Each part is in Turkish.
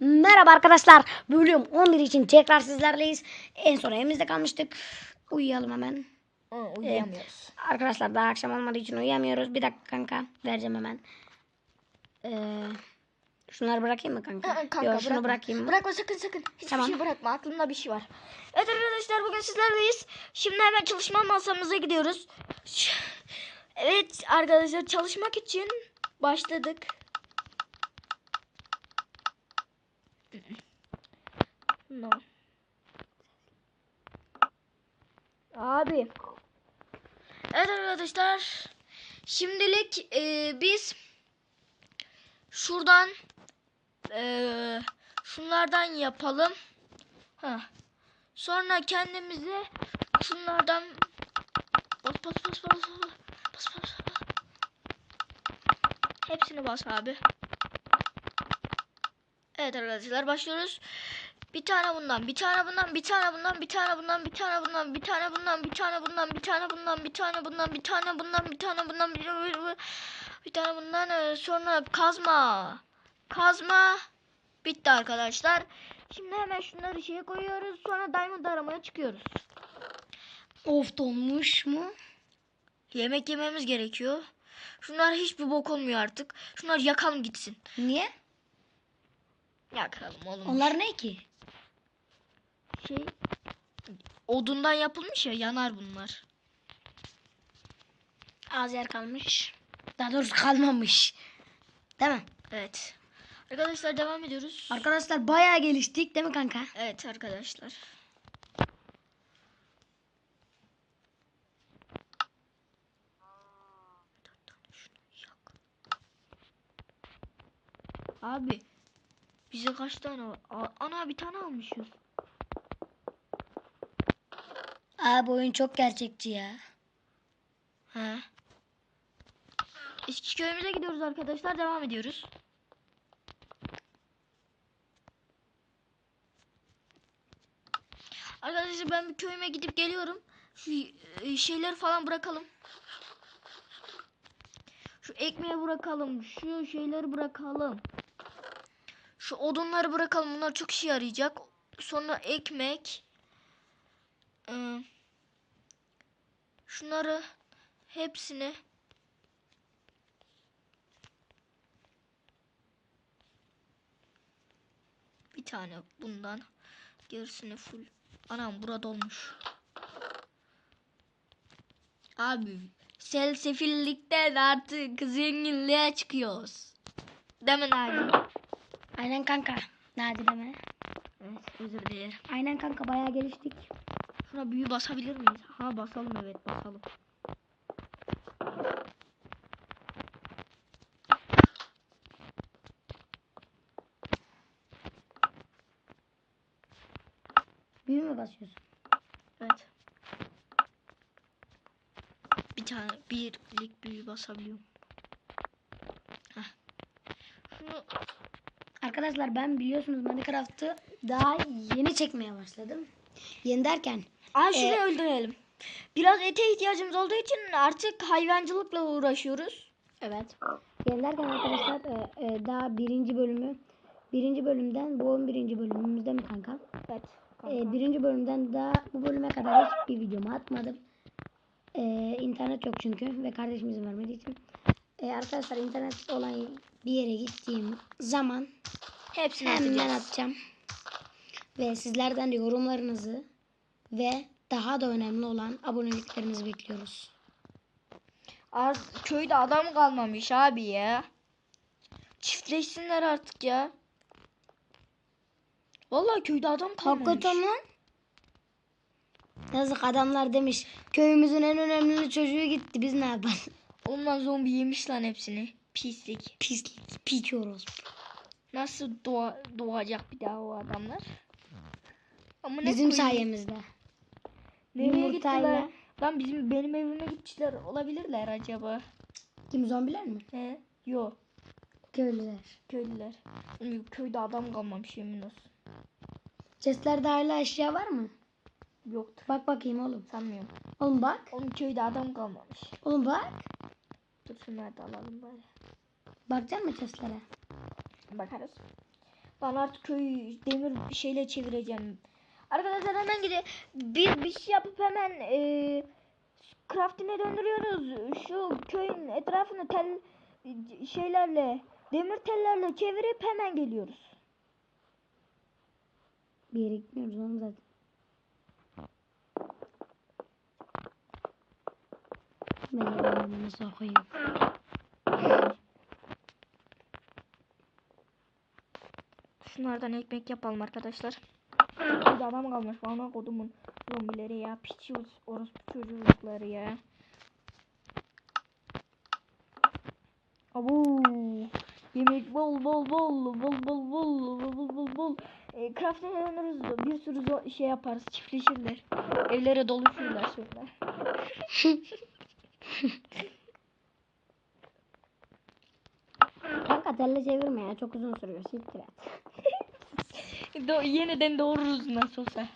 Merhaba arkadaşlar. Bölüm 11 için tekrar sizlerleyiz. En son evimizde kalmıştık. Uyuyalım hemen. Hı, uyuyamıyoruz. Arkadaşlar daha akşam olmadığı için uyuyamıyoruz. Bir dakika kanka. Vereceğim hemen. Ee, şunları bırakayım mı kanka? Hı, kanka Yok şunu bırakayım mı? Bırakma sakın sakın. Hiçbir Tamam. şey bırakma. Aklımda bir şey var. Evet arkadaşlar bugün sizlerleyiz. Şimdi hemen çalışma masamıza gidiyoruz. Evet arkadaşlar çalışmak için başladık. No. Abi. Evet arkadaşlar. Şimdilik e, biz şuradan e, şunlardan yapalım. Ha. Sonra kendimize şunlardan bas bas bas bas bas bas bas. Hepsini bas abi. Evet arkadaşlar başlıyoruz. Bir tane bundan, bir tane bundan, bir tane bundan, bir tane bundan, bir tane bundan, bir tane bundan, bir tane bundan, bir tane bundan, bir tane bundan, bir tane bundan, bir tane bundan, bir tane bir tane bundan e, sonra kazma. Kazma bitti arkadaşlar. Şimdi hemen şunları şeye koyuyoruz. Sonra diamond aramaya çıkıyoruz. Of donmuş mu? Yemek yememiz gerekiyor. Şunlar hiçbir bok olmuyor artık. Şunlar yakalım gitsin. Niye? Yakalım oğlum. Onlar ne ki? Şey odundan yapılmış ya yanar bunlar. Az yer kalmış. Daha doğrusu kalmamış. Değil mi? Evet. Arkadaşlar devam ediyoruz. Arkadaşlar bayağı geliştik değil mi kanka? evet arkadaşlar. Abi bize kaç tane var? Ana bir tane almışız. Abi oyun çok gerçekçi ya. He. Eski köyümüze gidiyoruz arkadaşlar. Devam ediyoruz. Arkadaşlar ben bir köyüme gidip geliyorum. Şu e, şeyleri falan bırakalım. Şu ekmeği bırakalım. Şu şeyleri bırakalım. Şu odunları bırakalım. Bunlar çok işe yarayacak. Sonra ekmek. Ee, şunları hepsini bir tane bundan gerisini full anam burada olmuş abi sel sefillikten artık zenginliğe çıkıyoruz değil mi Naci? Aynen kanka. Nerede deme? Evet özür dilerim Aynen kanka bayağı geliştik. Şuna büyü basabilir miyiz? Ha basalım evet basalım Büyü mü basıyorsun? Evet. Bir tane birlik büyü basabiliyorum. Heh. Şunu Arkadaşlar ben biliyorsunuz Minecraft'ı daha yeni çekmeye başladım. Yeni derken Aa şunu Ee, öldürelim. Biraz ete ihtiyacımız olduğu için artık hayvancılıkla uğraşıyoruz. evet. Yeni derken arkadaşlar e, e, daha birinci bölümü birinci bölümden bu 11. bölümümüzde mi kanka? Evet. E, birinci bölümden daha bu bölüme kadar hiçbir videomu atmadım. E, internet yok çünkü ve kardeşim izin vermediği için. E, arkadaşlar internet olan bir yere gittiğim zaman Hepsini Hemen atacağım. Ve sizlerden de yorumlarınızı ve daha da önemli olan aboneliklerinizi bekliyoruz. Az, köyde adam kalmamış abi ya. Çiftleşsinler artık ya. Vallahi köyde adam kalmamış. Hakikaten lan. Yazık adamlar demiş köyümüzün en önemli çocuğu gitti biz ne yapalım? Ondan zombi yemiş lan hepsini. Pislik. Pislik pikiyoruz. Nasıl doğa, doğacak bir daha o adamlar? Ama Bizim koyayım? sayemizde. Nereye gittiler? Lan bizim benim evime gitmişler olabilirler acaba. Kim zombiler mi? He? Yo Köylüler. köylüler. Köyde adam kalmamış yemin olsun. Chestlerde hala eşya var mı? Yoktur. Bak bakayım oğlum. Sanmıyorum. Oğlum bak. Oğlum köyde adam kalmamış. Oğlum bak. Dur şunları da alalım bari. Bakacak mısın chestlere? Bakarız. Ben artık köyü demir bir şeyle çevireceğim. Arkadaşlar hemen gide bir bir şey yapıp hemen e, craftine döndürüyoruz. Şu köyün etrafını tel şeylerle demir tellerle çevirip hemen geliyoruz. Bir yere gitmiyoruz oğlum zaten. Ben nasıl koyayım? Şunlardan ekmek yapalım arkadaşlar. Burada adam kalmış. Bana kodumun zombileri ya. Piçi orospu çocukları ya. Abu. Yemek bol bol bol bol bol bol bol bol bol bol. E, dönürüz de bir sürü şey yaparız. Çiftleşirler. Evlere doluşurlar sonra. Kanka telle çevirme ya çok uzun sürüyor. Siktir et. Do yeniden doğururuz nasıl olsa.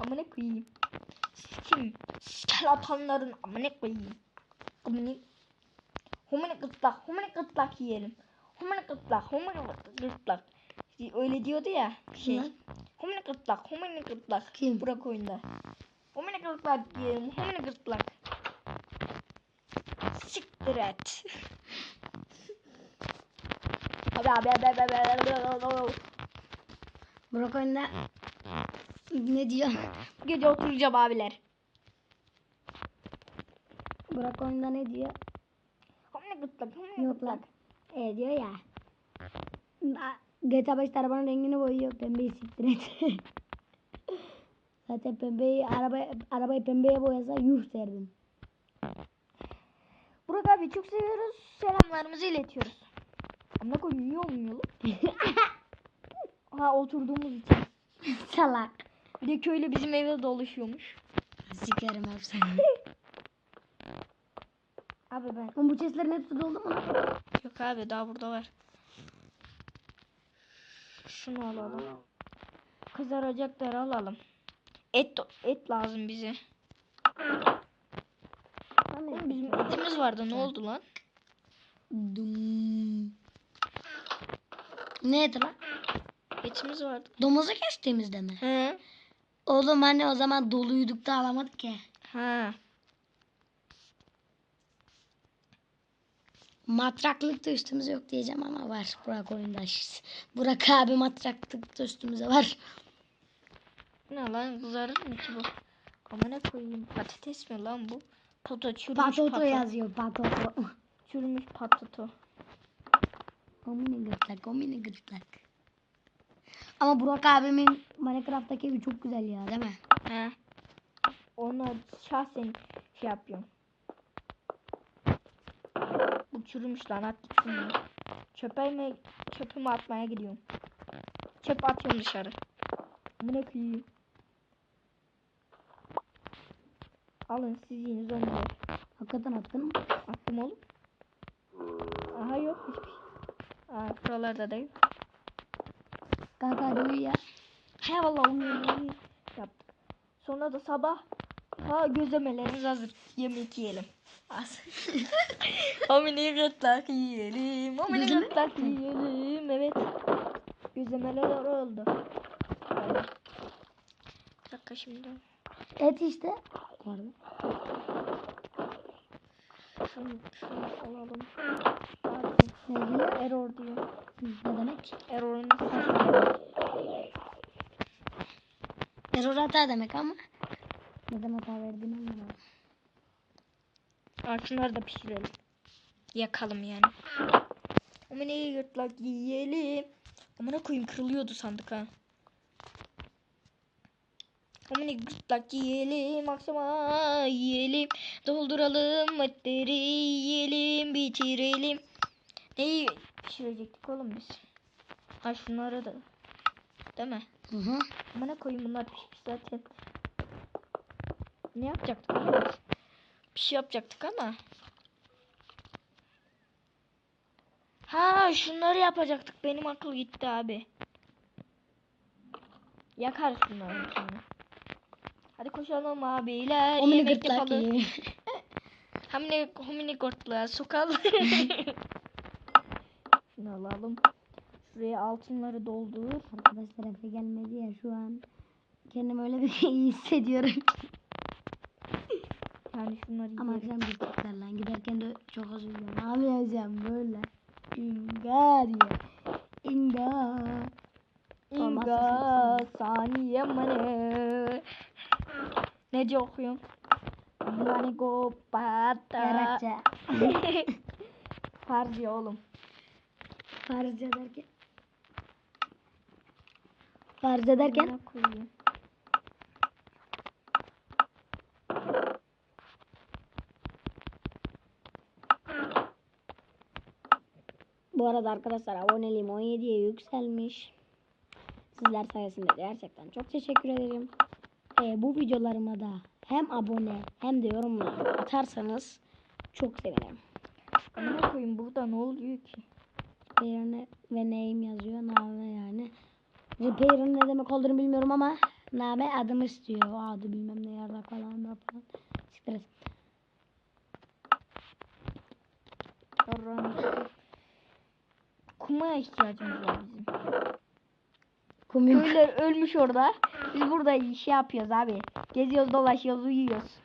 Amına koyayım. Sikim. Sikel atanların amına koyayım. Amına. Homini gırtlak, homini gırtlak yiyelim. Homini gırtlak, homini gırtlak. Öyle diyordu ya şey. Lan. Homini gırtlak, homini gırtlak. Kim? Burak oyunda. Homini gırtlak yiyelim, homini gırtlak. Siktir et. Abi abi abi abi abi abi abi. Burak oyunda ne diyor? Bu gece oturacağım abiler. Burak oyunda ne diyor? Hamle gırtlak, hamle Yok gırtlak. lan. E diyor ya. GTA 5 arabanın rengini boyuyor. Pembeyi siktir et. Zaten pembeyi araba, arabayı pembeye boyasa yuh derdim. Burak abi çok seviyoruz. Selamlarımızı iletiyoruz. Amına olmuyor lan? Ha oturduğumuz için. Salak. Bir de köylü bizim eve doluşuyormuş. Sikerim hepsini. Abi ben. Oğlum bu chestlerin hepsi doldu mu? Yok abi daha burada var. Şunu alalım. Kızaracakları alalım. Et et lazım bize. Oğlum bizim etimiz vardı ne oldu lan? Dum. Neydi lan? Etimiz vardı. Domuzu kestiğimizde mi? He. Oğlum hani o zaman doluyduk da alamadık ya. Ha. Matraklık da üstümüze yok diyeceğim ama var Burak oyunda. Burak abi matraklık da üstümüze var. Ne lan kızarır mı ki bu? Amına koyayım patates mi lan bu? Pato çürümüş Patoto pato. yazıyor patoto. Çürümüş patato. O mini gırtlak o mini gırtlak. Ama Burak abimin Minecraft'taki evi çok güzel ya değil mi? He. Onu şahsen şey yapıyorum. Bu çürümüş lan at git şunu. Çöpe mi, çöpümü atmaya gidiyorum. Çöp atıyorum dışarı. Amına koyayım. Alın siz yiyin zombiler. Hakikaten attın mı? Attım oğlum. Aha yok hiçbir şey. Aa buralarda da yok. Kanka uyu ya. He vallahi. Yaptık. Sonra da sabah ha gözlemeleriniz hazır. Yemek yiyelim. Az. Homini gırtlak yiyelim. Homini Gözleme gırtlak yiyelim. Evet. Gözlemeler oldu. Bir dakika şimdi. Et işte. Pardon. Şunu, şunu alalım. Hadi. Ne diyor? Error diyor. Ne demek? Error'un Error hata demek ama. Neden hata verdiğini anlamadım. Aa, şunları da pişirelim. Yakalım yani. Homini gırtlak yiyelim. Amına koyayım kırılıyordu sandık ha. Homini gırtlak yiyelim. Akşama yiyelim. Dolduralım etleri yiyelim. Bitirelim. Neyi pişirecektik oğlum biz? Ha şunları da. Değil mi? Hı hı. Amına koyayım bunlar pişmiş zaten. Ne yapacaktık? Bir şey yapacaktık ama. Ha şunları yapacaktık. Benim akıl gitti abi. Yakar şunları şimdi. Hadi koşalım abiler. O mini yemek yapalım. Hamle homini gırtlağı sokalım. Şunu alalım. Şuraya altınları doldur. Arkadaşlar Efe gelmedi ya şu an. Kendimi öyle bir iyi hissediyorum. Yani şunları Ama akşam gittikler lan. Giderken de çok üzüldüm. Ne yapacağım böyle? İnga diye. İnga. İnga saniye mane. Nece okuyorsun? Mane go pata. Farzi oğlum. Farz ederken. Farz ederken. Bu arada arkadaşlar aboneliğim 17'ye yükselmiş. Sizler sayesinde gerçekten çok teşekkür ederim. Ee, bu videolarıma da hem abone hem de yorumlar atarsanız çok sevinirim. Amına koyayım burada ne oluyor ki? Repair'ne ve name yazıyor. Name yani. Repair'ın ne demek olduğunu bilmiyorum ama Name adımı istiyor. Adı bilmem ne yarda falan da falan. Siktir. Kuma ihtiyacımız var bizim. Kum ölmüş orada. Biz burada şey yapıyoruz abi. Geziyoruz dolaşıyoruz uyuyoruz.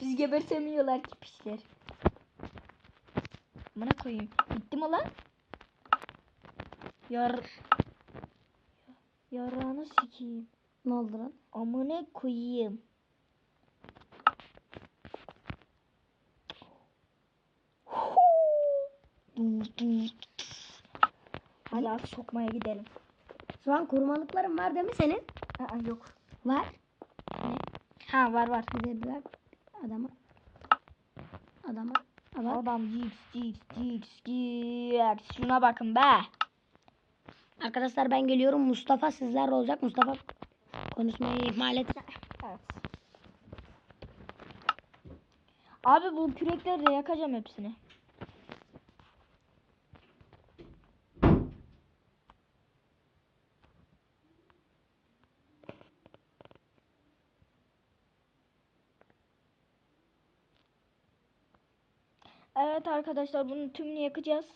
Biz gebertemiyorlar ki pisler. Bana koyayım. Bitti mi lan? Yar... Yarağını sikeyim. Ne oldu lan? Amına koyayım. Hadi az sokmaya gidelim. Şu an korumalıkların var değil mi senin? Aa, yok. Var. Ha var var. Bir. Adama. Adama. Adam. Adam Jigs Jigs Jigs Jigs. Şuna bakın be. Arkadaşlar ben geliyorum. Mustafa sizlerle olacak. Mustafa konuşmayı ihmal et. Evet. Abi bu küreklerle yakacağım hepsini. Evet arkadaşlar bunun tümünü yakacağız.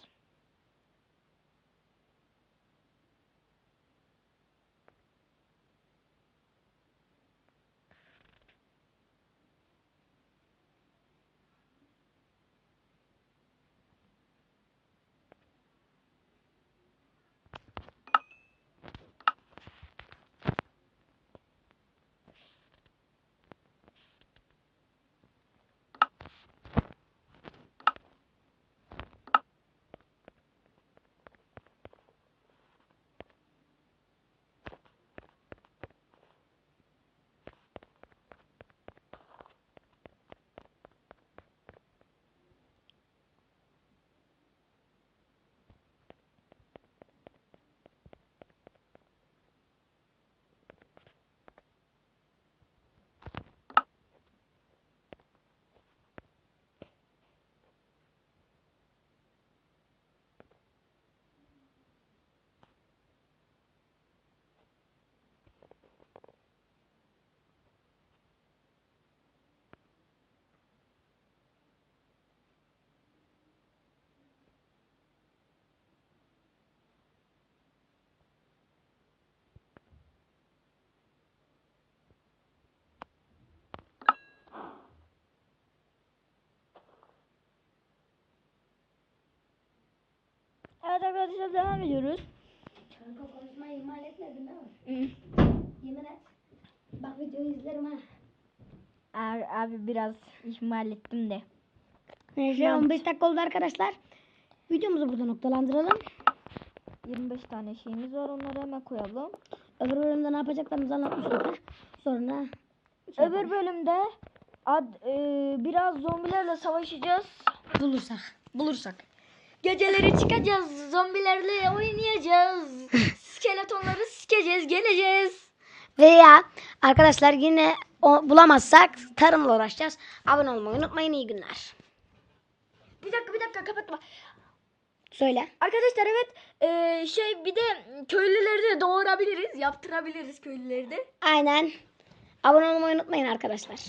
Evet arkadaşlar devam ediyoruz. Kanka konuşmayı ihmal etmedin değil mi? Yemin et. Bak videoyu izlerim ha. Abi, abi biraz ihmal ettim de. Neyse 15 dakika oldu arkadaşlar. Videomuzu burada noktalandıralım. 25 tane şeyimiz var onları hemen koyalım. Öbür bölümde ne yapacaklarımızı anlatmıştık. Sonra şey Öbür bölümde ad, e, biraz zombilerle savaşacağız. bulursak. Bulursak. Geceleri çıkacağız. Zombilerle oynayacağız. Skeletonları sikeceğiz. Geleceğiz. Veya arkadaşlar yine o, bulamazsak tarımla uğraşacağız. Abone olmayı unutmayın. İyi günler. Bir dakika bir dakika kapatma. Söyle. Arkadaşlar evet e, şey bir de köylüleri de doğurabiliriz. Yaptırabiliriz köylüleri de. Aynen. Abone olmayı unutmayın arkadaşlar.